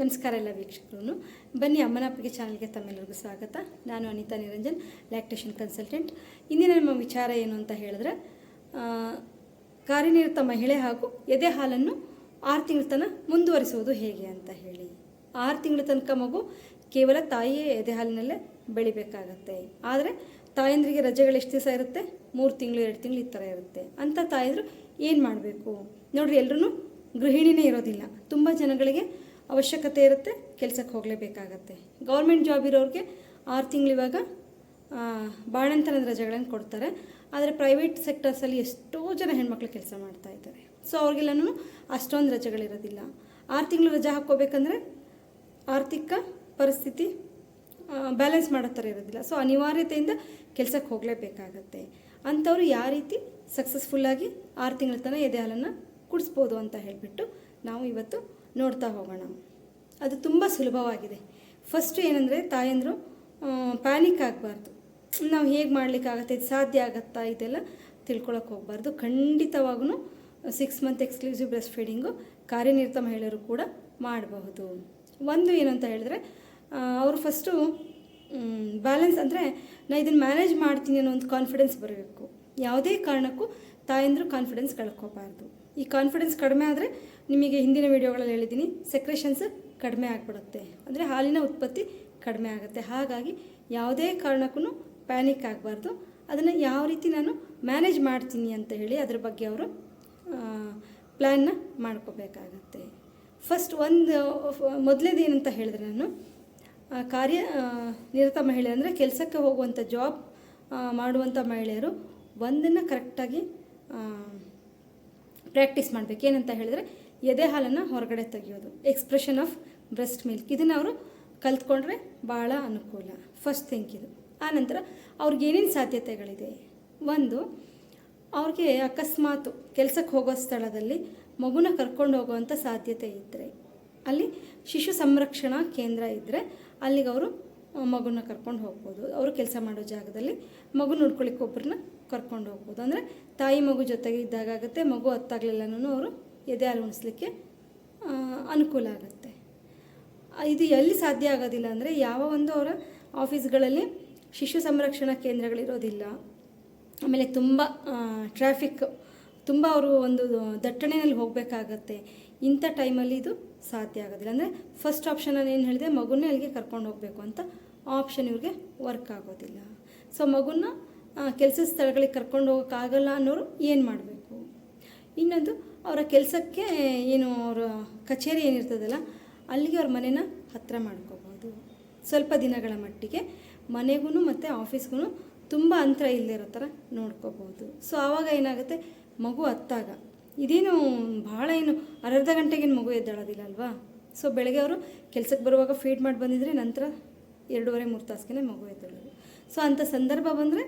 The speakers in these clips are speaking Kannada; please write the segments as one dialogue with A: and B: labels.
A: ನಮಸ್ಕಾರ ಎಲ್ಲ ವೀಕ್ಷಕರು ಬನ್ನಿ ಅಮ್ಮನಪ್ಪಗೆ ಚಾನಲ್ಗೆ ತಮ್ಮೆಲ್ಲರಿಗೂ ಸ್ವಾಗತ. ನಾನು ಅನಿತಾ ನಿರಂಜನ್, ಲ್ಯಾಕ್ಟೇಷನ್ ಕನ್ಸಲ್ಟೆಂಟ್. ಇಂದಿನ ನಮ್ಮ ವಿಚಾರ ಏನು ಅಂತ ಹೇಳಿದ್ರೆ ಕಾರ್ಯನಿರತ ಮಹಿಳೆ ಹಾಗೂ ಎದೆ ಹಾಲನ್ನು ಆರು ತಿಂಗಳ ತನಕ ಮುಂದುವರಿಸುವುದು ಹೇಗೆ ಅಂತ ಹೇಳಿ. ಆರು ತಿಂಗಳ ತನಕ ಮಗು ಕೇವಲ ತಾಯಿಯೇ ಎದೆ ಹಾಲಿನಲ್ಲೇ ಬೆಳಿಬೇಕಾಗತ್ತೆ. ಆದರೆ ತಾಯಂದ್ರಿಗೆ ರಜೆಗಳು ಎಷ್ಟು ದಿವಸ ಇರುತ್ತೆ? ಮೂರು ತಿಂಗಳು, ಎರಡು ತಿಂಗಳು ಈ ಥರ ಇರುತ್ತೆ. ಅಂಥ ತಾಯಂದ್ರು ಏನು ಮಾಡಬೇಕು? ನೋಡ್ರಿ ಎಲ್ಲರೂ ಗೃಹಿಣಿನೇ ಇರೋದಿಲ್ಲ. ತುಂಬ ಜನಗಳಿಗೆ ಅವಶ್ಯಕತೆ ಇರುತ್ತೆ, ಕೆಲಸಕ್ಕೆ ಹೋಗಲೇಬೇಕಾಗತ್ತೆ. ಗೌರ್ಮೆಂಟ್ ಜಾಬ್ ಇರೋರಿಗೆ ಆರು ತಿಂಗಳು ಇವಾಗ ಬಾಣಂತನದ ರಜೆಗಳನ್ನು ಕೊಡ್ತಾರೆ. ಆದರೆ ಪ್ರೈವೇಟ್ ಸೆಕ್ಟರ್ಸಲ್ಲಿ ಎಷ್ಟೋ ಜನ ಹೆಣ್ಮಕ್ಳು ಕೆಲಸ ಮಾಡ್ತಾ ಇದ್ದಾರೆ. ಸೊ ಅವ್ರಿಗೆಲ್ಲನೂ ಅಷ್ಟೊಂದು ರಜೆಗಳಿರೋದಿಲ್ಲ ಆರು ತಿಂಗಳು ರಜೆ ಹಾಕ್ಕೋಬೇಕಂದ್ರೆ ಆರ್ಥಿಕ ಪರಿಸ್ಥಿತಿ ಬ್ಯಾಲೆನ್ಸ್ ಮಾಡೋ ಥರ ಇರೋದಿಲ್ಲ. ಸೊ ಅನಿವಾರ್ಯತೆಯಿಂದ ಕೆಲಸಕ್ಕೆ ಹೋಗಲೇಬೇಕಾಗತ್ತೆ. ಅಂಥವ್ರು ಯಾವ ರೀತಿ ಸಕ್ಸಸ್ಫುಲ್ಲಾಗಿ ಆರು ತಿಂಗಳ ತನಕ ಎದೆ ಹಾಲನ್ನು ಕುಡಿಸ್ಬೋದು ಅಂತ ಹೇಳಿಬಿಟ್ಟು ನಾವು ಇವತ್ತು ನೋಡ್ತಾ ಹೋಗೋಣ. ಅದು ತುಂಬ ಸುಲಭವಾಗಿದೆ. ಫಸ್ಟು ಏನಂದರೆ ತಾಯಂದರು ಪ್ಯಾನಿಕ್ ಆಗಬಾರ್ದು. ನಾವು ಹೇಗೆ ಮಾಡಲಿಕ್ಕಾಗತ್ತೆ, ಇದು ಸಾಧ್ಯ ಆಗುತ್ತಾ, ಇದೆಲ್ಲ ತಿಳ್ಕೊಳಕ್ಕೆ ಹೋಗಬಾರ್ದು. ಖಂಡಿತವಾಗೂ six month exclusive breast feeding ಕಾರ್ಯನಿರತ ಮಹಿಳೆಯರು ಕೂಡ ಮಾಡಬಹುದು. ಒಂದು ಏನು ಅಂತ ಹೇಳಿದ್ರೆ ಅವರು ಫಸ್ಟು ಬ್ಯಾಲೆನ್ಸ್ ಅಂದರೆ ನಾನು ಇದನ್ನು ಮ್ಯಾನೇಜ್ ಮಾಡ್ತೀನಿ ಅನ್ನೋ ಒಂದು ಕಾನ್ಫಿಡೆನ್ಸ್ ಬರಬೇಕು. ಯಾವುದೇ ಕಾರಣಕ್ಕೂ ತಾಯಂದರು ಕಾನ್ಫಿಡೆನ್ಸ್ ಕಳ್ಕೊಬಾರ್ದು. ಈ ಕಾನ್ಫಿಡೆನ್ಸ್ ಕಡಿಮೆ ಆದರೆ ನಿಮಗೆ ಹಿಂದಿನ ವೀಡಿಯೋಗಳಲ್ಲಿ ಹೇಳಿದ್ದೀನಿ ಸೆಕ್ರೆಷನ್ಸ್ ಕಡಿಮೆ ಆಗಿಬಿಡುತ್ತೆ. ಅಂದರೆ ಹಾಲಿನ ಉತ್ಪತ್ತಿ ಕಡಿಮೆ ಆಗುತ್ತೆ. ಹಾಗಾಗಿ ಯಾವುದೇ ಕಾರಣಕ್ಕೂ ಪ್ಯಾನಿಕ್ ಆಗಬಾರ್ದು. ಅದನ್ನು ಯಾವ ರೀತಿ ನಾನು ಮ್ಯಾನೇಜ್ ಮಾಡ್ತೀನಿ ಅಂತ ಹೇಳಿ ಅದ್ರ ಬಗ್ಗೆ ಅವರು ಪ್ಲ್ಯಾನ್ನ ಮಾಡ್ಕೋಬೇಕಾಗತ್ತೆ. ಫಸ್ಟ್ ಒಂದು, ಮೊದಲೇದು ಏನಂತ ಹೇಳಿದ್ರೆ ನಾನು ಕಾರ್ಯ ನಿರತ ಮಹಿಳೆ ಅಂದರೆ ಕೆಲಸಕ್ಕೆ ಹೋಗುವಂಥ ಜಾಬ್ ಮಾಡುವಂಥ ಮಹಿಳೆಯರು ಒಂದನ್ನು ಕರೆಕ್ಟಾಗಿ ಪ್ರಾಕ್ಟೀಸ್ ಮಾಡಬೇಕು. ಏನಂತ ಹೇಳಿದ್ರೆ, ಎದೆ ಹಾಲನ್ನು ಹೊರಗಡೆ ತೆಗೆಯೋದು. ಎಕ್ಸ್ಪ್ರೆಷನ್ ಆಫ್ ಬ್ರೆಸ್ಟ್ ಮಿಲ್ಕ್ ಇದನ್ನು ಅವರು ಕಲ್ತ್ಕೊಂಡ್ರೆ ಭಾಳ ಅನುಕೂಲ. ಫಸ್ಟ್ ಥಿಂಕ್ ಇದು. ಆನಂತರ ಅವ್ರಿಗೆ ಏನೇನು ಸಾಧ್ಯತೆಗಳಿದೆ? ಒಂದು, ಅವ್ರಿಗೆ ಅಕಸ್ಮಾತ್ ಕೆಲಸಕ್ಕೆ ಹೋಗೋ ಸ್ಥಳದಲ್ಲಿ ಮಗುನ ಕರ್ಕೊಂಡು ಹೋಗುವಂಥ ಸಾಧ್ಯತೆ ಇದ್ದರೆ ಅಲ್ಲಿ ಶಿಶು ಸಂರಕ್ಷಣಾ ಕೇಂದ್ರ ಇದ್ದರೆ ಅಲ್ಲಿಗೆ ಅವರು ಮಗುನ ಕರ್ಕೊಂಡು ಹೋಗ್ಬೋದು. ಅವರು ಕೆಲಸ ಮಾಡೋ ಜಾಗದಲ್ಲಿ ಮಗು ನೋಡ್ಕೊಳ್ಳಿಕ್ಕೆ ಒಬ್ಬರನ್ನ ಕರ್ಕೊಂಡು ಹೋಗ್ಬೋದು. ಅಂದರೆ ತಾಯಿ ಮಗು ಜೊತೆಗೆ ಇದ್ದಾಗುತ್ತೆ ಮಗು ಹತ್ತಾಗ್ಲಿಲ್ಲನೂ ಅವರು ಎದೆ ಹಾಲು ಉಣಿಸ್ಲಿಕ್ಕೆ ಅನುಕೂಲ ಆಗುತ್ತೆ. ಇದು ಎಲ್ಲಿ ಸಾಧ್ಯ ಆಗೋದಿಲ್ಲ ಅಂದರೆ ಯಾವ ಒಂದು ಅವರ ಆಫೀಸ್ಗಳಲ್ಲಿ ಶಿಶು ಸಂರಕ್ಷಣಾ ಕೇಂದ್ರಗಳಿರೋದಿಲ್ಲ. ಆಮೇಲೆ ತುಂಬ ಟ್ರಾಫಿಕ್, ತುಂಬ ಅವರು ಒಂದು ದಟ್ಟಣೆಯಲ್ಲಿ ಹೋಗಬೇಕಾಗತ್ತೆ. ಇಂಥ ಟೈಮಲ್ಲಿ ಇದು ಸಾಧ್ಯ ಆಗೋದಿಲ್ಲ. ಅಂದರೆ ಫಸ್ಟ್ ಆಪ್ಷನ್ ನಾನು ಏನು ಹೇಳಿದೆ, ಮಗುನೇ ಅಲ್ಲಿಗೆ ಕರ್ಕೊಂಡು ಹೋಗಬೇಕು ಅಂತ ಆಪ್ಷನ್ ಇವ್ರಿಗೆ ವರ್ಕ್ ಆಗೋದಿಲ್ಲ. ಸೊ ಮಗುನ ಕೆಲಸ ಸ್ಥಳಗಳಿಗೆ ಕರ್ಕೊಂಡು ಹೋಗೋಕ್ಕಾಗಲ್ಲ ಅನ್ನೋರು ಏನು ಮಾಡಬೇಕು? ಇನ್ನೊಂದು, ಅವರ ಕೆಲಸಕ್ಕೆ ಏನು, ಅವರ ಕಚೇರಿ ಏನಿರ್ತದಲ್ಲ, ಅಲ್ಲಿಗೆ ಅವ್ರ ಮನೇನ ಹತ್ತಿರ ಮಾಡ್ಕೋಬೋದು. ಸ್ವಲ್ಪ ದಿನಗಳ ಮಟ್ಟಿಗೆ ಮನೆಗೂ ಮತ್ತು ಆಫೀಸ್ಗೂ ತುಂಬ ಅಂತರ ಇಲ್ಲದಿರೋ ಥರ ನೋಡ್ಕೋಬೋದು. ಸೊ ಆವಾಗ ಏನಾಗುತ್ತೆ, ಮಗು ಹತ್ತಾಗ ಇದೇನು ಭಾಳ ಏನು, ಅರ್ಧ ಗಂಟೆಗೇನು ಮಗು ಎದ್ದಾಳೋದಿಲ್ಲ ಅಲ್ವಾ? ಸೊ ಬೆಳಗ್ಗೆ ಅವರು ಕೆಲಸಕ್ಕೆ ಬರುವಾಗ ಫೀಡ್ ಮಾಡಿ ಬಂದಿದ್ರೆ ನಂತರ ಎರಡೂವರೆ, ಮೂರು ತಾಸಿಗೆ ಮಗು ಎದ್ದೇಳೋದು. ಸೊ ಅಂಥ ಸಂದರ್ಭ ಬಂದರೆ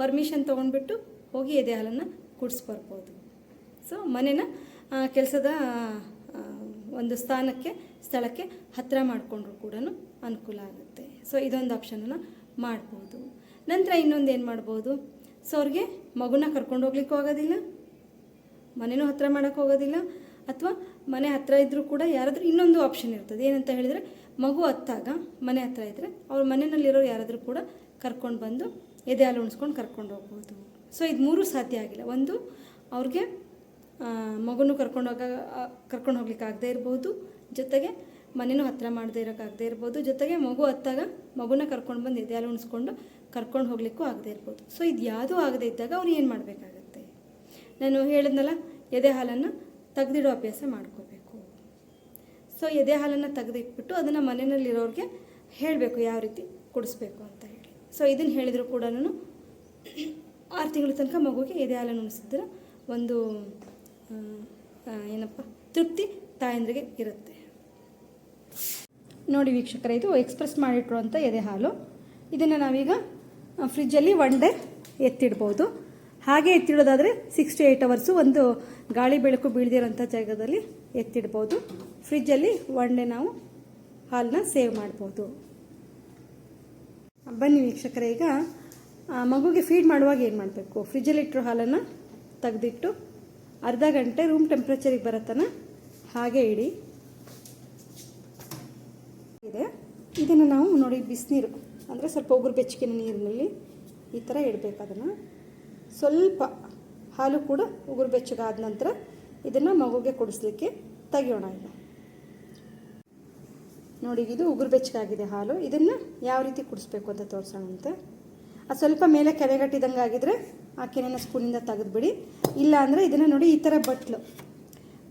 A: ಪರ್ಮಿಷನ್ ತೊಗೊಂಡ್ಬಿಟ್ಟು ಹೋಗಿ ಎದೆ ಹಾಲನ್ನು ಕುಡಿಸ್ಬರ್ಬೋದು. ಸೊ ಮನೇನ ಕೆಲಸದ ಒಂದು ಸ್ಥಾನಕ್ಕೆ, ಸ್ಥಳಕ್ಕೆ ಹತ್ತಿರ ಮಾಡಿಕೊಂಡ್ರು ಕೂಡ ಅನುಕೂಲ ಆಗುತ್ತೆ. ಸೊ ಇದೊಂದು ಆಪ್ಷನನ್ನು ಮಾಡ್ಬೋದು. ನಂತರ ಇನ್ನೊಂದು ಏನು ಮಾಡ್ಬೋದು? ಸೊ ಅವ್ರಿಗೆ ಮಗುನ ಕರ್ಕೊಂಡು ಹೋಗ್ಲಿಕ್ಕೂ ಆಗೋದಿಲ್ಲ ಮನೆಯೂ ಹತ್ತಿರ ಮಾಡೋಕ್ಕೆ ಹೋಗೋದಿಲ್ಲ, ಅಥವಾ ಮನೆ ಹತ್ತಿರ ಇದ್ದರೂ ಕೂಡ ಯಾರಾದರೂ ಇನ್ನೊಂದು ಆಪ್ಷನ್ ಇರ್ತದೆ. ಏನಂತ ಹೇಳಿದರೆ ಮಗು ಹತ್ತಾಗ ಮನೆ ಹತ್ರ ಇದ್ದರೆ ಅವ್ರ ಮನೆಯಲ್ಲಿರೋರು ಯಾರಾದರೂ ಕೂಡ ಕರ್ಕೊಂಡು ಬಂದು ಎದೆ ಹಾಲು ಉಣಿಸ್ಕೊಂಡು ಕರ್ಕೊಂಡು ಹೋಗ್ಬೋದು. ಸೊ ಇದು ಮೂರೂ ಸಾಧ್ಯ ಆಗಿಲ್ಲ. ಒಂದು, ಅವ್ರಿಗೆ ಮಗುನೂ ಕರ್ಕೊಂಡು ಹೋಗ ಕರ್ಕೊಂಡು ಹೋಗ್ಲಿಕ್ಕೆ ಆಗದೆ ಇರ್ಬೋದು. ಜೊತೆಗೆ ಮನೆಯೂ ಹತ್ತಿರ ಮಾಡದೇ ಇರೋಕ್ಕಾಗದೇ ಇರ್ಬೋದು. ಜೊತೆಗೆ ಮಗು ಹತ್ತಾಗ ಮಗುನ ಕರ್ಕೊಂಡು ಬಂದು ಎದೆ ಹಾಲು ಉಣಿಸ್ಕೊಂಡು ಕರ್ಕೊಂಡು ಹೋಗ್ಲಿಕ್ಕೂ ಆಗದೆ ಇರ್ಬೋದು. ಸೊ ಇದು ಯಾವುದೂ ಆಗದೇ ಇದ್ದಾಗ ಅವ್ರು ಏನು ಮಾಡಬೇಕಾಗತ್ತೆ? ನಾನು ಹೇಳಿದ್ನಲ್ಲ ಎದೆ ಹಾಲನ್ನು ತೆಗೆದಿಡೋ ಅಭ್ಯಾಸ ಮಾಡ್ಕೋಬೇಕು. ಸೊ ಎದೆ ಹಾಲನ್ನು ತೆಗೆದಿಟ್ಬಿಟ್ಟು ಅದನ್ನು ಮನೆಯಲ್ಲಿರೋರಿಗೆ ಹೇಳಬೇಕು ಯಾವ ರೀತಿ ಕುಡಿಸ್ಬೇಕು ಅಂತ ಹೇಳಿ. ಸೊ ಇದನ್ನು ಹೇಳಿದರೂ ಕೂಡ ಆರು ತಿಂಗಳ ತನಕ ಮಗುಗೆ ಎದೆ ಹಾಲನ್ನು ಉಣಿಸಿದ್ರೆ ಒಂದು ಏನಪ್ಪ, ತೃಪ್ತಿ ತಾಯಂದ್ರಿಗೆ ಇರುತ್ತೆ. ನೋಡಿ ವೀಕ್ಷಕರೇ, ಇದು ಎಕ್ಸ್ಪ್ರೆಸ್ ಮಾಡಿಟ್ಟಿರುವಂಥ ಎದೆ ಹಾಲು. ಇದನ್ನು ನಾವೀಗ ಫ್ರಿಜ್ಜಲ್ಲಿ ಒನ್ ಡೇ ಎತ್ತಿಡ್ಬೋದು. ಹಾಗೆ ಎತ್ತಿಡೋದಾದರೆ ಸಿಕ್ಸ್ ಟು ಏಯ್ಟ್ ಅವರ್ಸು ಒಂದು ಗಾಳಿ ಬೆಳಕು ಬೀಳದಿರೋಂಥ ಜಾಗದಲ್ಲಿ ಎತ್ತಿಡ್ಬೋದು. ಫ್ರಿಜ್ಜಲ್ಲಿ ಒನ್ ಡೇ ನಾವು ಹಾಲನ್ನ ಸೇವ್ ಮಾಡ್ಬೋದು. ಬನ್ನಿ ವೀಕ್ಷಕರೇ, ಈಗ ಮಗುಗೆ ಫೀಡ್ ಮಾಡುವಾಗ ಏನು ಮಾಡಬೇಕು? ಫ್ರಿಜ್ಜಲ್ಲಿಟ್ಟಿರೋ ಹಾಲನ್ನು ತೆಗೆದಿಟ್ಟು ಅರ್ಧ ಗಂಟೆ ರೂಮ್ ಟೆಂಪ್ರೇಚರಿಗೆ ಬರತ್ತನ ಹಾಗೆ ಇಡಿ. ಇದೆ. ಇದನ್ನು ನಾವು ನೋಡಿ ಬಿಸಿನೀರು, ಅಂದರೆ ಸ್ವಲ್ಪ ಉಗುರು ಬೆಚ್ಚಗಿನ ನೀರಿನಲ್ಲಿ ಈ ಥರ ಇಡಬೇಕು ಅದನ್ನು. ಸ್ವಲ್ಪ ಹಾಲು ಕೂಡ ಉಗುರು ಬೆಚ್ಚಗಾದ ನಂತರ ಇದನ್ನು ಮಗುಗೆ ಕುಡಿಸ್ಲಿಕ್ಕೆ ತೆಗಿಯೋಣ ಈಗ. ನೋಡಿ, ಇದು ಉಗುರು ಬೆಚ್ಚಗಾಗಿದೆ ಹಾಲು. ಇದನ್ನು ಯಾವ ರೀತಿ ಕುಡಿಸ್ಬೇಕು ಅಂತ ತೋರಿಸೋಣ ಅಂತ. ಅದು ಸ್ವಲ್ಪ ಮೇಲೆ ಕೆರೆಗಟ್ಟಿದಂಗೆ ಆಗಿದ್ರೆ ಆ ಕೆನೆನ ಸ್ಪೂನಿಂದ ತೆಗೆದುಬಿಡಿ ಇಲ್ಲ ಅಂದರೆ ಇದನ್ನು ನೋಡಿ ಈ ಥರ ಬಟ್ಲು.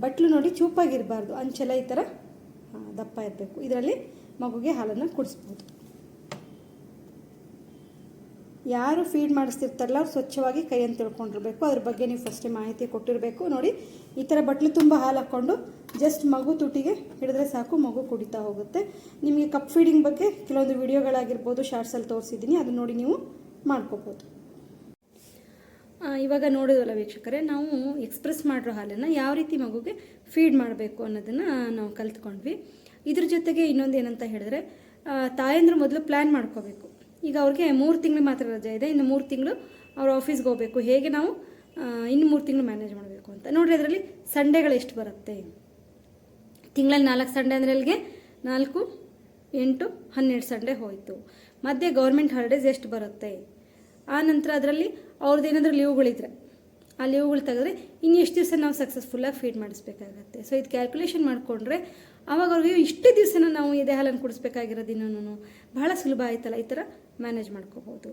A: ಬಟ್ಲು ನೋಡಿ ಚೂಪಾಗಿರಬಾರ್ದು ಅಂಚೆಲ್ಲ ಈ ಥರ ದಪ್ಪ ಇರಬೇಕು. ಇದರಲ್ಲಿ ಮಗುಗೆ ಹಾಲನ್ನು ಕುಡಿಸ್ಬೋದು. ಯಾರು ಫೀಡ್ ಮಾಡಿಸ್ತಿರ್ತಾರಲ್ಲ, ಅವ್ರು ಸ್ವಚ್ಛವಾಗಿ ಕೈಯನ್ನು ತಿಳ್ಕೊಂಡಿರಬೇಕು. ಅದ್ರ ಬಗ್ಗೆ ನೀವು ಫಸ್ಟೇ ಮಾಹಿತಿ ಕೊಟ್ಟಿರಬೇಕು. ನೋಡಿ, ಈ ಥರ ಬಟ್ಲು ತುಂಬ ಹಾಲು ಹಾಕ್ಕೊಂಡು ಜಸ್ಟ್ ಮಗು ತುಟಿಗೆ ಹಿಡಿದ್ರೆ ಸಾಕು, ಮಗು ಕುಡಿತಾ ಹೋಗುತ್ತೆ. ನಿಮಗೆ ಕಪ್ ಫೀಡಿಂಗ್ ಬಗ್ಗೆ ಕೆಲವೊಂದು ವಿಡಿಯೋಗಳಾಗಿರ್ಬೋದು ಶಾರ್ಟ್ಸಲ್ಲಿ ತೋರಿಸಿದ್ದೀನಿ. ಅದನ್ನ ನೋಡಿ ನೀವು ಮಾಡ್ಕೋಬೋದು. ಇವಾಗ ನೋಡಿದ್ವಲ್ಲ ವೀಕ್ಷಕರೇ, ನಾವು ಎಕ್ಸ್ಪ್ರೆಸ್ ಮಾಡಿರೋ ಹಾಲನ್ನು ಯಾವ ರೀತಿ ಮಗುಗೆ ಫೀಡ್ ಮಾಡಬೇಕು ಅನ್ನೋದನ್ನು ನಾವು ಕಲ್ತ್ಕೊಂಡ್ವಿ. ಇದ್ರ ಜೊತೆಗೆ ಇನ್ನೊಂದು ಏನಂತ ಹೇಳಿದ್ರೆ ತಾಯಂದ್ರೆ ಮೊದಲು ಪ್ಲ್ಯಾನ್ ಮಾಡ್ಕೋಬೇಕು. ಈಗ ಅವ್ರಿಗೆ ಮೂರು ತಿಂಗಳು ಮಾತ್ರ ರಜೆ ಇದೆ. ಇನ್ನು ಮೂರು ತಿಂಗಳು ಅವ್ರ ಆಫೀಸ್ಗೆ ಹೋಗಬೇಕು. ಹೇಗೆ ನಾವು ಇನ್ನು ಮೂರು ತಿಂಗಳು ಮ್ಯಾನೇಜ್ ಮಾಡಬೇಕು ಅಂತ. ನೋಡಿರಿ ಅದರಲ್ಲಿ ಸಂಡೆಗಳು ಎಷ್ಟು ಬರುತ್ತೆ? ತಿಂಗಳಲ್ಲಿ ನಾಲ್ಕು ಸಂಡೆ ಅಂದರೆ ಅಲ್ಲಿಗೆ ನಾಲ್ಕು, ಎಂಟು, ಹನ್ನೆರಡು ಸಂಡೆ ಹೋಯಿತು. ಮಧ್ಯೆ ಗೌರ್ಮೆಂಟ್ ಹಾಲಿಡೇಸ್ ಎಷ್ಟು ಬರುತ್ತೆ? ಆ ನಂತರ ಅದರಲ್ಲಿ ಅವ್ರದ್ದು ಏನಾದರೂ ಲೀವ್ಗಳಿದ್ರೆ ಆ ಲೀವ್ಗಳು ತೆಗೆದ್ರೆ ಇನ್ನು ಎಷ್ಟು ದಿವಸ ನಾವು ಸಕ್ಸಸ್ಫುಲ್ಲಾಗಿ ಫೀಡ್ ಮಾಡಿಸ್ಬೇಕಾಗತ್ತೆ. ಸೊ ಇದು ಕ್ಯಾಲ್ಕುಲೇಷನ್ ಮಾಡಿಕೊಂಡ್ರೆ ಆವಾಗ ಅವ್ರಿಗೆ ಇಷ್ಟು ದಿವಸನ ನಾವು ಎದೆ ಹಾಲನ್ನು ಕುಡಿಸ್ಬೇಕಾಗಿರೋದು ಇನ್ನೂ ಬಹಳ ಸುಲಭ ಆಯ್ತಲ್ಲ ಈ ಥರ? ಮ್ಯಾನೇಜ್ ಮಾಡ್ಕೋಬೋದು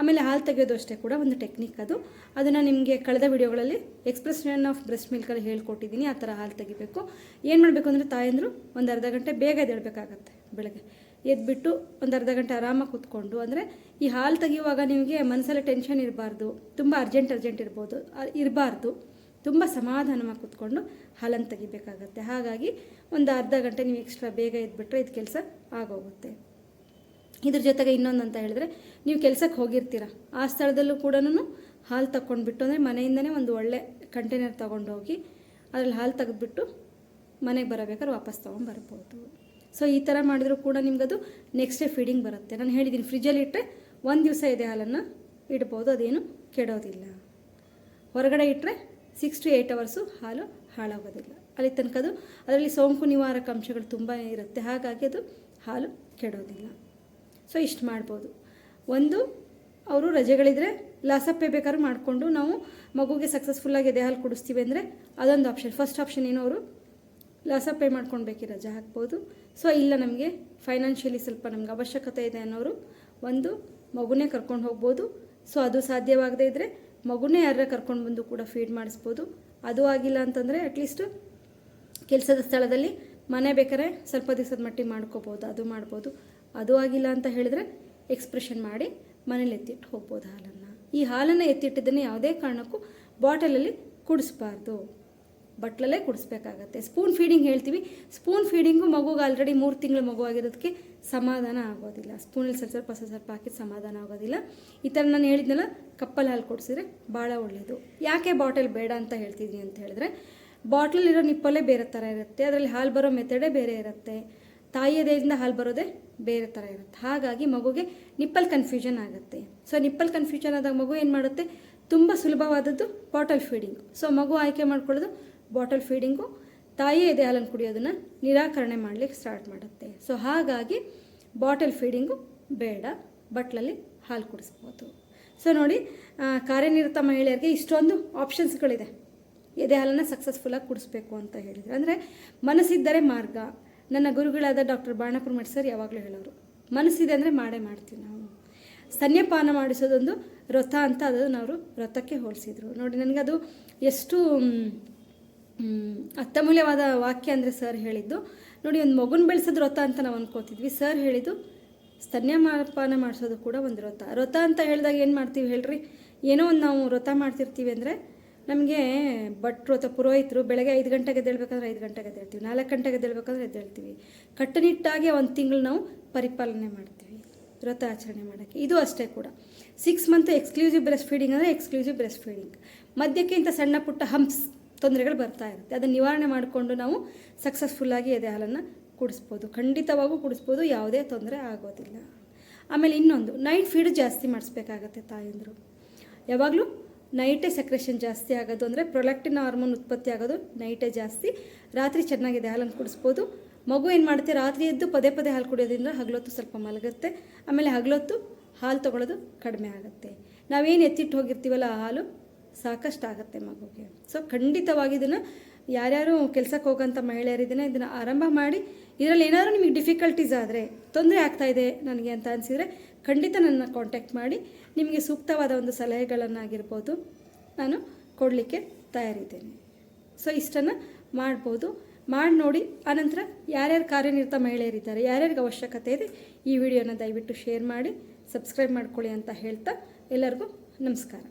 A: ಆಮೇಲೆ ಹಾಲು ತೆಗೆಯೋದು ಅಷ್ಟೇ ಕೂಡ ಒಂದು ಟೆಕ್ನಿಕ್ ಅದು. ಅದನ್ನು ನಿಮಗೆ ಕಳೆದ ವಿಡಿಯೋಗಳಲ್ಲಿ ಎಕ್ಸ್ಪ್ರೆಷನ್ ಆಫ್ ಬ್ರೆಸ್ಟ್ ಮಿಲ್ಕಲ್ಲಿ ಹೇಳ್ಕೊಟ್ಟಿದ್ದೀನಿ, ಆ ಥರ ಹಾಲು ತೆಗಿಬೇಕು. ಏನು ಮಾಡಬೇಕು ಅಂದರೆ ತಾಯಂದರು ಒಂದು ಅರ್ಧ ಗಂಟೆ ಬೇಗ ಎದ್ದೇಳಬೇಕಾಗತ್ತೆ ಬೆಳಗ್ಗೆ. ಎದ್ಬಿಟ್ಟು ಒಂದು ಅರ್ಧ ಗಂಟೆ ಆರಾಮಾಗಿ ಕೂತ್ಕೊಂಡು, ಅಂದರೆ ಈ ಹಾಲು ತೆಗೆಯುವಾಗ ನಿಮಗೆ ಮನಸ್ಸಲ್ಲಿ ಟೆನ್ಷನ್ ಇರಬಾರ್ದು, ತುಂಬ ಅರ್ಜೆಂಟ್ ಅರ್ಜೆಂಟ್ ಇರ್ಬೋದು ಇರಬಾರ್ದು. ತುಂಬ ಸಮಾಧಾನವಾಗಿ ಕೂತ್ಕೊಂಡು ಹಾಲನ್ನು ತೆಗಿಬೇಕಾಗತ್ತೆ. ಹಾಗಾಗಿ ಒಂದು ಅರ್ಧ ಗಂಟೆ ನೀವು ಎಕ್ಸ್ಟ್ರಾ ಬೇಗ ಎದ್ಬಿಟ್ರೆ ಇದು ಕೆಲಸ ಆಗೋಗುತ್ತೆ. ಇದ್ರ ಜೊತೆಗೆ ಇನ್ನೊಂದು ಅಂತ ಹೇಳಿದ್ರೆ, ನೀವು ಕೆಲಸಕ್ಕೆ ಹೋಗಿರ್ತೀರ. ಆ ಸ್ಥಳದಲ್ಲೂ ಕೂಡ ಹಾಲು ತಗೊಂಡ್ಬಿಟ್ಟು ಅಂದರೆ ಮನೆಯಿಂದನೇ ಒಂದು ಒಳ್ಳೆ ಕಂಟೈನರ್ ತೊಗೊಂಡು ಹೋಗಿ ಅದ್ರಲ್ಲಿ ಹಾಲು ತೆಗೆದ್ಬಿಟ್ಟು ಮನೆಗೆ ಬರಬೇಕಾದ್ರೆ ವಾಪಸ್ ತೊಗೊಂಡ್ಬರ್ಬೋದು ಸೊ ಈ ಥರ ಮಾಡಿದ್ರೂ ಕೂಡ ನಿಮ್ಗದು ನೆಕ್ಸ್ಟ್ ಡೇ ಫೀಡಿಂಗ್ ಬರುತ್ತೆ. ನಾನು ಹೇಳಿದ್ದೀನಿ ಫ್ರಿಜ್ಜಲ್ಲಿ ಇಟ್ಟರೆ ಒಂದು ದಿವಸ ಇದೆ ಹಾಲನ್ನು ಇಡ್ಬೋದು, ಅದೇನು ಕೆಡೋದಿಲ್ಲ. ಹೊರಗಡೆ ಇಟ್ಟರೆ ಸಿಕ್ಸ್ ಟು ಏಯ್ಟ್ ಅವರ್ಸು ಹಾಲು ಹಾಳಾಗೋದಿಲ್ಲ. ಅಲ್ಲಿ ತನಕ ಅದು ಅದರಲ್ಲಿ ಸೋಂಕು ನಿವಾರಕ ಅಂಶಗಳು ತುಂಬ ಇರುತ್ತೆ. ಹಾಗಾಗಿ ಅದು ಹಾಲು ಕೆಡೋದಿಲ್ಲ. ಸೊ ಇಷ್ಟು ಮಾಡ್ಬೋದು. ಒಂದು, ಅವರು ರಜೆಗಳಿದ್ರೆ ಲಾಸಪ್ಪೆ ಬೇಕಾದ್ರೂ ಮಾಡಿಕೊಂಡು ನಾವು ಮಗುಗೆ ಸಕ್ಸಸ್ಫುಲ್ಲಾಗಿ ಎದೆ ಕೊಡಿಸ್ತೀವಿ ಕುಡಿಸ್ತೀವಿ ಅಂದರೆ ಅದೊಂದು ಆಪ್ಷನ್ ಫಸ್ಟ್ ಆಪ್ಷನ್ ಏನು ಅವರು? ಲಾಸಪ್ಪೆ ಮಾಡ್ಕೊಂಡು ಬೇಕಿ ರಜೆ ಹಾಕ್ಬೋದು. ಸೊ ಇಲ್ಲ ನಮಗೆ ಫೈನಾನ್ಷಿಯಲಿ ಸ್ವಲ್ಪ ನಮ್ಗೆ ಅವಶ್ಯಕತೆ ಇದೆ ಅನ್ನೋರು ಒಂದು ಮಗುನೇ ಕರ್ಕೊಂಡು ಹೋಗ್ಬೋದು. ಸೊ ಅದು ಸಾಧ್ಯವಾಗದೇ ಇದ್ದರೆ ಮಗುನೇ ಯಾರ ಕರ್ಕೊಂಡು ಬಂದು ಕೂಡ ಫೀಡ್ ಮಾಡಿಸ್ಬೋದು. ಅದು ಆಗಿಲ್ಲ ಅಂತಂದರೆ ಅಟ್ಲೀಸ್ಟು ಕೆಲಸದ ಸ್ಥಳದಲ್ಲಿ ಮನೆ ಬೇಕಾದ್ರೆ ಸ್ವಲ್ಪ ದಿವಸದ ಮಟ್ಟಿಗೆ ಮಾಡ್ಕೋಬೋದು, ಅದು ಮಾಡ್ಬೋದು. ಅದು ಆಗಿಲ್ಲ ಅಂತ ಹೇಳಿದ್ರೆ ಎಕ್ಸ್ಪ್ರೆಷನ್ ಮಾಡಿ ಮನೇಲಿ ಎತ್ತಿಟ್ಟು ಹೋಗ್ಬೋದು ಹಾಲನ್ನು. ಈ ಹಾಲನ್ನು ಎತ್ತಿಟ್ಟಿದ್ದನ್ನು ಯಾವುದೇ ಕಾರಣಕ್ಕೂ ಬಾಟಲಲ್ಲಿ ಕುಡಿಸ್ಬಾರ್ದು. ಬಟ್ಲಲ್ಲೇ ಕುಡಿಸ್ಬೇಕಾಗತ್ತೆ. ಸ್ಪೂನ್ ಫೀಡಿಂಗ್ ಹೇಳ್ತೀವಿ. ಸ್ಪೂನ್ ಫೀಡಿಂಗು ಮಗುಗೆ ಆಲ್ರೆಡಿ ಮೂರು ತಿಂಗಳು ಮಗು ಆಗಿರೋದಕ್ಕೆ ಸಮಾಧಾನ ಆಗೋದಿಲ್ಲ. ಸ್ಪೂನಲ್ಲಿ ಸ್ವಲ್ಪ ಸ್ವಲ್ಪ ಸ್ವಲ್ಪ ಸ್ವಲ್ಪ ಹಾಕಿ ಸಮಾಧಾನ ಆಗೋದಿಲ್ಲ. ಈ ಥರ ನಾನು ಹೇಳಿದ್ನಲ್ಲ ಕಪ್ಪಲ್ಲಿ ಹಾಲು ಕೊಡಿಸಿದ್ರೆ ಭಾಳ ಒಳ್ಳೆಯದು ಯಾಕೆ ಬಾಟಲ್ ಬೇಡ ಅಂತ ಹೇಳ್ತಿದ್ದೀನಿ ಅಂತ ಹೇಳಿದ್ರೆ ಬಾಟ್ಲಲ್ಲಿರೋ ನಿಪ್ಪಲ್ಲೇ ಬೇರೆ ಥರ ಇರುತ್ತೆ. ಅದರಲ್ಲಿ ಹಾಲು ಬರೋ ಮೆಥಡೇ ಬೇರೆ ಇರುತ್ತೆ. ತಾಯಿಯದೆಯಿಂದ ಹಾಲು ಬರೋದೇ ಬೇರೆ ಥರ ಇರುತ್ತೆ. ಹಾಗಾಗಿ ಮಗುಗೆ ನಿಪ್ಪಲ್ ಕನ್ಫ್ಯೂಷನ್ ಆಗುತ್ತೆ. ಸೊ ನಿಪ್ಪಲ್ ಕನ್ಫ್ಯೂಷನ್ ಆದಾಗ ಮಗು ಏನು ಮಾಡುತ್ತೆ? ತುಂಬ ಸುಲಭವಾದದ್ದು ಬಾಟಲ್ ಫೀಡಿಂಗ್ ಸೊ ಮಗು ಆಯ್ಕೆ ಮಾಡ್ಕೊಳ್ಳೋದು ಬಾಟಲ್ ಫೀಡಿಂಗು ತಾಯಿ ಎದೆ ಹಾಲನ್ನು ಕುಡಿಯೋದನ್ನು ನಿರಾಕರಣೆ ಮಾಡಲಿಕ್ಕೆ ಸ್ಟಾರ್ಟ್ ಮಾಡುತ್ತೆ. ಸೊ ಹಾಗಾಗಿ ಬಾಟಲ್ ಫೀಡಿಂಗು ಬೇಡ. ಬಟ್ಲಲ್ಲಿ ಹಾಲು ಕುಡಿಸ್ಬೋದು. ಸೊ ನೋಡಿ ಕಾರ್ಯನಿರತ ಮಹಿಳೆಯರಿಗೆ ಇಷ್ಟೊಂದು ಆಪ್ಷನ್ಸ್ಗಳಿದೆ ಎದೆ ಹಾಲನ್ನು ಸಕ್ಸಸ್ಫುಲ್ಲಾಗಿ ಕುಡಿಸ್ಬೇಕು ಅಂತ ಹೇಳಿದರೆ. ಅಂದರೆ ಮನಸ್ಸಿದ್ದರೆ ಮಾರ್ಗ ನನ್ನ ಗುರುಗಳಾದ ಡಾಕ್ಟರ್ ಬಾಣಪುರ ಸರ್ ಯಾವಾಗಲೂ ಹೇಳೋರು, ಮನಸ್ಸಿದೆ ಅಂದರೆ ಮಾಡೇ ಮಾಡ್ತೀವಿ ನಾವು. ಸ್ತನ್ಯಪಾನ ಮಾಡಿಸೋದೊಂದು ವ್ರತ ಅಂತ ಅದನ್ನು ಅವರು ವ್ರತಕ್ಕೆ ಹೋಲಿಸಿದರು. ನೋಡಿ ನನಗದು ಎಷ್ಟು ಅತ್ಯಮೂಲ್ಯವಾದ ವಾಕ್ಯ ಅಂದರೆ ಸರ್ ಹೇಳಿದ್ದು. ನೋಡಿ, ಒಂದು ಮಗುನ ಬೆಳೆಸೋದು ವ್ರತ ಅಂತ ನಾವು ಅನ್ಕೋತಿದ್ವಿ. ಸರ್ ಹೇಳಿದ್ದು ಸ್ತನ್ಯಪಾನ ಮಾಡಿಸೋದು ಕೂಡ ಒಂದು ವ್ರತ. ವ್ರತ ಅಂತ ಹೇಳಿದಾಗ ಏನು ಮಾಡ್ತೀವಿ ಹೇಳ್ರಿ? ಏನೋ ಒಂದು ನಾವು ವ್ರತ ಮಾಡ್ತಿರ್ತೀವಿ ಅಂದರೆ ನಮಗೆ ಭಟ್ರು ಅಥವಾ ಪುರೋಹಿತರು ಬೆಳಗ್ಗೆ ಐದು ಗಂಟೆಗೆ ಎದ್ದೇಳ್ಬೇಕಂದ್ರೆ ಐದು ಗಂಟೆಗೆ ಎದ್ದೇಳ್ತೀವಿ, ನಾಲ್ಕು ಗಂಟೆಗೆ ಎದ್ದೇಳ್ಬೇಕಂದ್ರೆ ಎದ್ದೇಳ್ತೀವಿ. ಕಟ್ಟುನಿಟ್ಟಾಗಿ ಒಂದು ತಿಂಗಳು ನಾವು ಪರಿಪಾಲನೆ ಮಾಡ್ತೀವಿ, ವ್ರತ ಆಚರಣೆ ಮಾಡೋಕ್ಕೆ. ಇದು ಅಷ್ಟೇ ಕೂಡ. Six month exclusive breast feeding ಅಂದರೆ ಎಕ್ಸ್ಕ್ಲೂಸಿವ್ ಬ್ರೆಸ್ಟ್ ಫೀಡಿಂಗ್ ಮಧ್ಯಕ್ಕೆ ಇಂಥ ಸಣ್ಣ ಪುಟ್ಟ ಹಂಪ್ಸ್ ತೊಂದರೆಗಳು ಬರ್ತಾ ಇರುತ್ತೆ. ಅದನ್ನು ನಿವಾರಣೆ ಮಾಡಿಕೊಂಡು ನಾವು ಸಕ್ಸಸ್ಫುಲ್ಲಾಗಿ ಎದೆ ಹಾಲನ್ನು ಕುಡಿಸ್ಬೋದು. ಖಂಡಿತವಾಗೂ ಕುಡಿಸ್ಬೋದು, ಯಾವುದೇ ತೊಂದರೆ ಆಗೋದಿಲ್ಲ. ಆಮೇಲೆ ಇನ್ನೊಂದು ನೈಟ್ ಫೀಡ್ ಜಾಸ್ತಿ ಮಾಡಿಸ್ಬೇಕಾಗತ್ತೆ ತಾಯಂದರು. ಯಾವಾಗಲೂ ನೈಟೇ ಸೆಕ್ರೇಷನ್ ಜಾಸ್ತಿ ಆಗೋದು ಅಂದರೆ ಪ್ರೊಲಾಕ್ಟಿನ್ ಹಾರ್ಮೋನ್ ಉತ್ಪತ್ತಿ ಆಗೋದು ನೈಟೇ ಜಾಸ್ತಿ. ರಾತ್ರಿ ಚೆನ್ನಾಗಿದೆ, ಹಾಲನ್ನು ಕುಡಿಸ್ಬೋದು. ಮಗು ಏನು ಮಾಡುತ್ತೆ? ರಾತ್ರಿ ಎದ್ದು ಪದೇ ಪದೇ ಹಾಲು ಕುಡಿಯೋದ್ರಿಂದ ಹಗಲೊತ್ತು ಸ್ವಲ್ಪ ಮಲಗುತ್ತೆ. ಆಮೇಲೆ ಹಗಲೊತ್ತು ಹಾಲು ತೊಗೊಳೋದು ಕಡಿಮೆ ಆಗುತ್ತೆ. ನಾವೇನು ಎತ್ತಿಟ್ಟು ಹೋಗಿರ್ತೀವಲ್ಲ ಆ ಹಾಲು? ಸಾಕಷ್ಟು ಆಗುತ್ತೆ ಮಗುಗೆ. ಸೊ ಖಂಡಿತವಾಗಿ ಇದನ್ನು ಯಾರ್ಯಾರು ಕೆಲಸಕ್ಕೆ ಹೋಗೋಂಥ ಮಹಿಳೆಯರಿದ್ದೀನ ಇದನ್ನು ಆರಂಭ ಮಾಡಿ, ಇದರಲ್ಲಿ ಏನಾದರೂ ನಿಮಗೆ ಡಿಫಿಕಲ್ಟೀಸ್ ಆದರೆ, ತೊಂದರೆ ಆಗ್ತಾಯಿದೆ ನನಗೆ ಅಂತ ಅನಿಸಿದರೆ ಖಂಡಿತ ನನ್ನ ಕಾಂಟ್ಯಾಕ್ಟ್ ಮಾಡಿ. ನಿಮಗೆ ಸೂಕ್ತವಾದ ಒಂದು ಸಲಹೆಗಳನ್ನಾಗಿರ್ಬೋದು ನಾನು ಕೊಡಲಿಕ್ಕೆ ತಯಾರಿದ್ದೇನೆ. ಸೊ ಇಷ್ಟನ್ನು ಮಾಡ್ಬೋದು. ಮಾಡಿ ನೋಡಿ, ಆನಂತರ ಯಾರ್ಯಾರು ಕಾರ್ಯನಿರತ ಮಹಿಳೆಯರಿದ್ದಾರೆ, ಯಾರ್ಯಾರಿಗೆ ಅವಶ್ಯಕತೆ ಇದೆ, ಈ ವಿಡಿಯೋನ ದಯವಿಟ್ಟು ಶೇರ್ ಮಾಡಿ, ಸಬ್ಸ್ಕ್ರೈಬ್ ಮಾಡ್ಕೊಳ್ಳಿ ಅಂತ ಹೇಳ್ತಾ ಎಲ್ಲರಿಗೂ ನಮಸ್ಕಾರ.